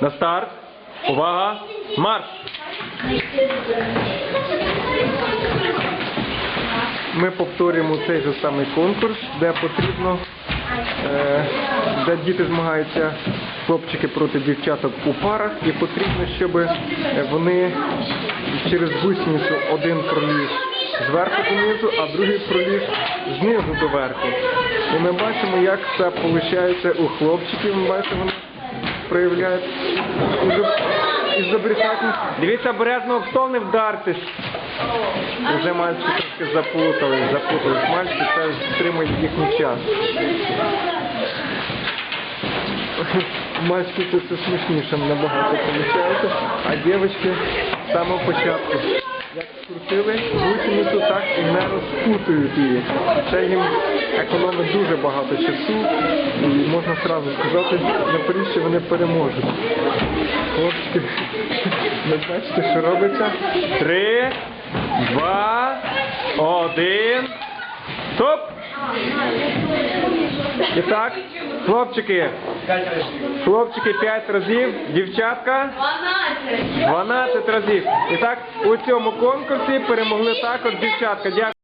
На старт. Увага. Марш. Ми повторюємо цей же самий конкурс, де потрібно, е, де діти змагаються хлопчики проти дівчаток у парах, і потрібно, щоб вони через гусеницю один проліз зверху донизу, а другий проліз знизу до верху. І ми бачимо, як це виходить у хлопчиків. Ми бачимо, вони проявляють ізобретательність. Дивіться, обережно об стол не вдартись. Вже мальчики трошки заплутались, заплутались. Мальчики це стримують їхній час. Мальчики це все смішніше набагато виходить, а дівчатки з самого початку. Як скрутили гусеницю, так і не розпутують її. Це їм економить дуже багато часу і можна одразу сказати, наперед, що вони переможуть. Хлопці, ви бачите, що робиться? Три, два, один. Стоп! І так, хлопчики, хлопчики 5 разів, дівчатка 12 разів. І так, у цьому конкурсі перемогли також дівчатка. Дякую.